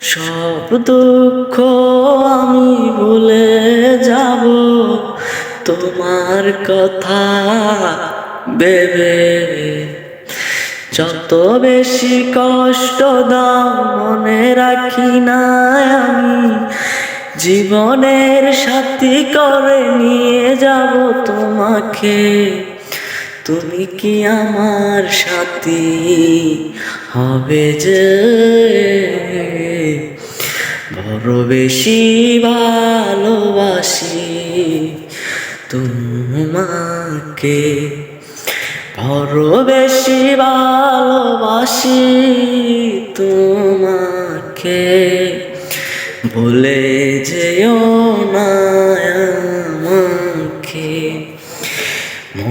সব দুঃখ আমি ভুলে যাব। তোমার কথা ভেবে যত বেশি কষ্ট দাও, মনে রাখি না আমি। জীবনের সাথী করে নিয়ে যাব তোমাকে। তুমি কি আমার সাথী? হবে যে বড় বেশি ভালোবাসি। তোমাকে বড় বেশি ভালোবাসি। তোমাকে বলে যেও না আমাকে।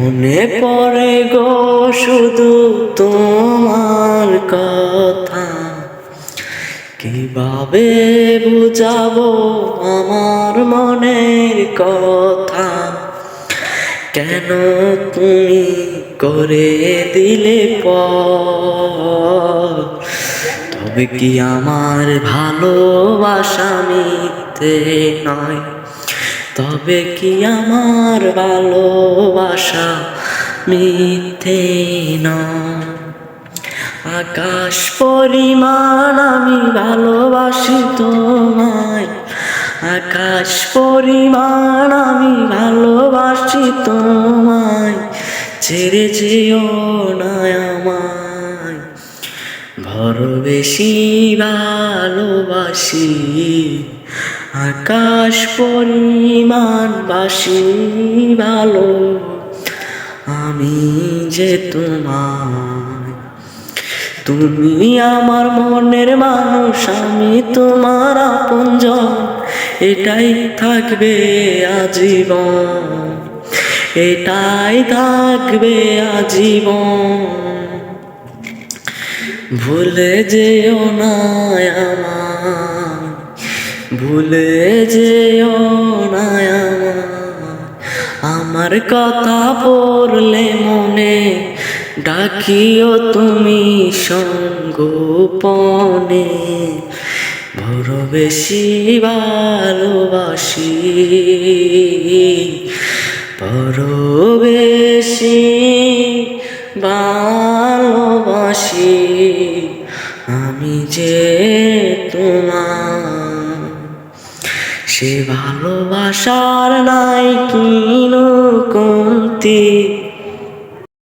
মনে পড়ে গো শুধু তোমার কথা। কীভাবে বুঝাবো আমার মনের কথা? কেন তুমি করে দিলে পর? তবে কি আমার ভালোবাসা মিথ্যে নয়? তবে কি আমার ভালোবাসা মিথ্যে নয়। আকাশ পরিমাণ আমি ভালোবাসি তোমায়। আকাশ পরিমাণ আমি ভালোবাসি তোমায়। ছেড়ে যেও না আমায়। বড় বেশি ভালোবাসি। আকাশ পরিমাণ বাসি ভালো। আমি যে তোমায়। তুমি আমার মনের মানুষ, আমি তোমার আপনজন। এটাই থাকবে আজীবন। এটাই থাকবে আজীবন। ভুলে যেও না আমার ভুলে যেও না আমার আমার কথা পড়লে মনে ডাকিও তুমি সঙ্গোপনে। বড় বেশি ভালোবাসি বড় বেশি ভালোবাসি। আমি যে তোমার সে ভালোবাসার নাই কিনো কমতি